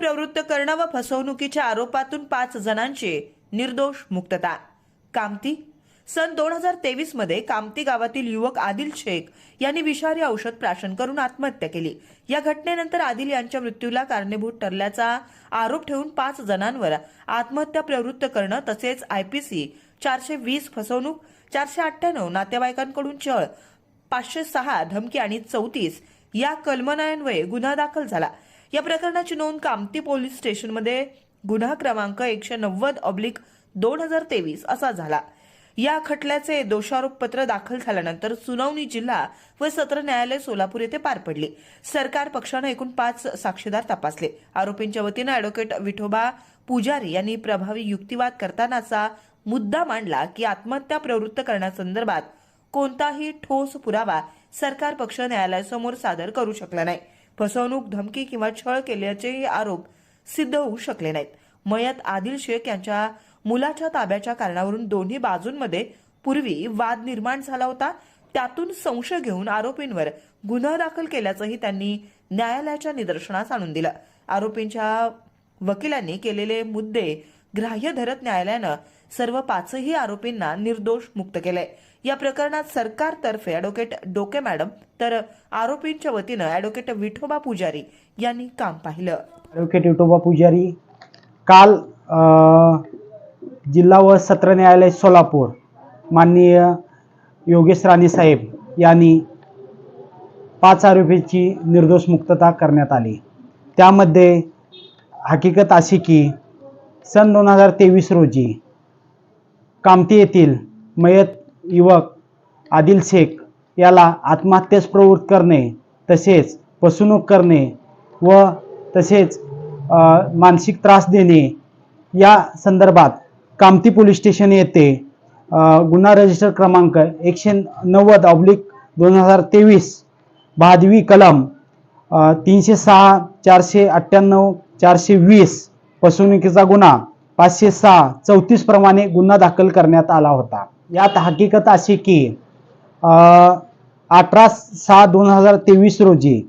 प्रवृत्त करणं व फसवणुकीच्या आरोपातून पाच जणांची निर्दोष मुक्तता कामती? सन दोन हजार तेवीसमध्ये कामती गावातील युवक आदिल शेख यांनी विषारी औषध प्राशन करून आत्महत्या केली. या घटनेनंतर आदिल यांच्या मृत्यूला कारणीभूत ठरल्याचा आरोप ठेवून पाच जणांवर आत्महत्या प्रवृत्त करणं तसेच आयपीसी चारशे वीस फसवणूक चारशे अठ्ठ्याण्णव नातेवाईकांकडून छळ पाचशे सहा धमकी आणि चौतीस या कलमनान्वये गुन्हा दाखल झाला. या प्रकरणाची नोंद कामती पोलीस स्टेशनमध्ये गुन्हा क्रमांक एकशे नव्वद ऑब्लिक दोन हजार तेवीस असा झाला. या खटल्याचे दोषारोपपत्र दाखल झाल्यानंतर सुनावणी जिल्हा व सत्र न्यायालय सोलापूर येथे पार पडली. सरकार पक्षानं एकूण पाच साक्षीदार तपासले. आरोपींच्या वतीनं अॅडव्होकेट विठोबा पुजारी यांनी प्रभावी युक्तिवाद करतानाचा मुद्दा मांडला की आत्महत्या प्रवृत्त करण्यासंदर्भात कोणताही ठोस पुरावा सरकार पक्ष न्यायालयासमोर सादर करू शकला नाही. फसवणूक धमकी किंवा छळ केल्याचेही आरोप सिद्ध होऊ शकले नाहीत. मयत आदिल शेख यांच्या मुलाच्या ताब्याच्या कारणावरून दोन्ही बाजूंमध्ये पूर्वी वाद निर्माण झाला होता. त्यातून संशय घेऊन आरोपींवर गुन्हा दाखल केल्याचंही त्यांनी न्यायालयाच्या निदर्शनास आणून दिलं. आरोपींच्या वकिलांनी केलेले मुद्दे ग्राह्य धरत न्यायालयानं सर्व पाचही आरोपींना निर्दोष मुक्त केलंय. या प्रकरणात सरकारतर्फे अॅडव्होकेट डोके मॅडम तर आरोपींच्या वतीनं अॅडव्होकेट विठोबा पुजारी यांनी काम पाहिलं. ॲडव्होकेट विठोबा पुजारी काल जिल्हा व सत्र न्यायालय सोलापूर माननीय योगेश राणे साहेब यांनी पाच आरोपींची निर्दोष मुक्तता करण्यात आली. त्यामध्ये हकीकत अशी की सन दोन हजार तेवीस रोजी कामती येथील मयत युवक आदिल शेख याला आत्महत्येस प्रवृत्त करणे तसेच फसवणूक करणे व तसेच मानसिक त्रास देणे या संदर्भात कामती पोलीस स्टेशन येथे गुन्हा रजिस्टर क्रमांक एकशे नव्वद ऑब्लिक दोन हजार तेवीस भादवी कलम तीनशे सहा चारशे अठ्ठ्याण्णव चारशे वीस फसवणुकीचा गुन्हा पाचशे सहा चौतीस प्रमाणे गुन्हा दाखल करण्यात आला होता. यात हकीकत अशी की अठरा सहा दोन हजार तेवीस रोजी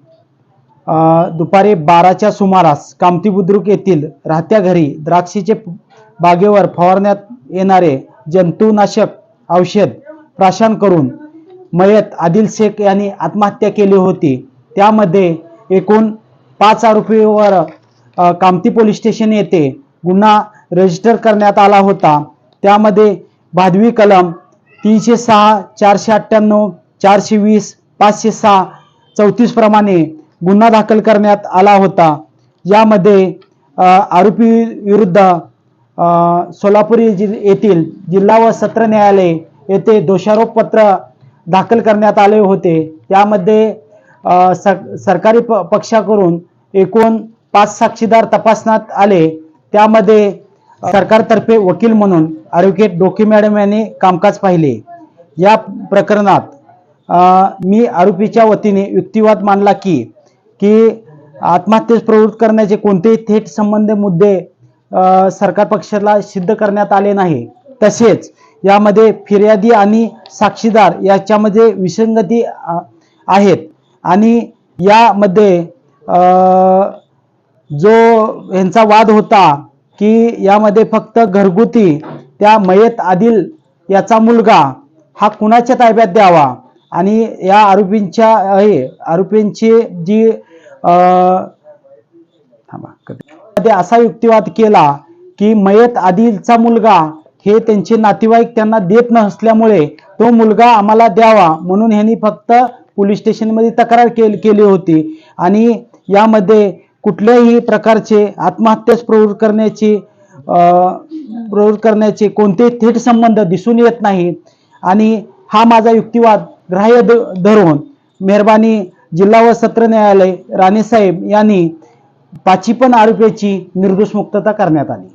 दुपारी बाराच्या सुमारास कामती बुद्रुक येथील राहत्या घरी द्राक्षीचे बागेवर फवारण्यात येणारे जंतुनाशक औषध प्राशन करून मयत आदिल शेख यांनी आत्महत्या केली होती. त्यामध्ये एकूण पाच आरोपीवर कामती पोलीस स्टेशन येथे गुन्हा रजिस्टर करण्यात आला होता. त्यामध्ये भादवी कलम तीनशे सहा चारशे अठ्ठ्याण्णव चारशे वीस पाचशे सहा चौतीस प्रमाणे गुन्हा दाखल करण्यात आला होता. यामध्ये आरोपी विरुद्ध सोलापूर येथील जिल्हा व सत्र न्यायालय येथे दोषारोप पत्र दाखल करण्यात आले होते. त्यामध्ये स सरकारी प- पक्षाकडून एकूण पाच साक्षीदार तपासण्यात आले. त्यामध्ये सरकारतर्फे वकील म्हणून ॲडव्होकेट डोके मॅडम यांनी कामकाज पाहिले. या प्रकरणात मी आरोपीच्या वतीने युक्तिवाद मांडला की की आत्महत्येस प्रवृत्त करण्याचे कोणतेही थेट संबंध मुद्दे सरकार पक्षाला सिद्ध करण्यात आले नाही. तसेच यामध्ये फिर्यादी आणि साक्षीदार याच्यामध्ये विसंगती आहेत. आणि यामध्ये जो यांचा वाद होता की यामध्ये फक्त घरगुती त्या मयत आदिल याचा मुलगा हा कुणाच्या ताब्यात द्यावा? आणि या आरोपींच्या हे आरोपींची जी मध्ये असा युक्तिवाद केला की मयत आदिलचा मुलगा हे त्यांचे नातेवाईक त्यांना देत नसल्यामुळे तो मुलगा आम्हाला द्यावा म्हणून ह्यांनी फक्त पोलीस स्टेशनमध्ये तक्रार केली केली होती. आणि यामध्ये कुठल्याही प्रकारचे आत्महत्याच प्रवृत्त करण्याची प्रवृत्त करण्याचे कोणतेही थेट संबंध दिसून येत नाहीत आणि हा माझा युक्तिवाद ग्राह्य ध- धरून मेहरबानी जिल्हा व सत्र न्यायालय राणेसाहेब यांनी पाची पण आरोपीची निर्दोष मुक्तता करण्यात आली.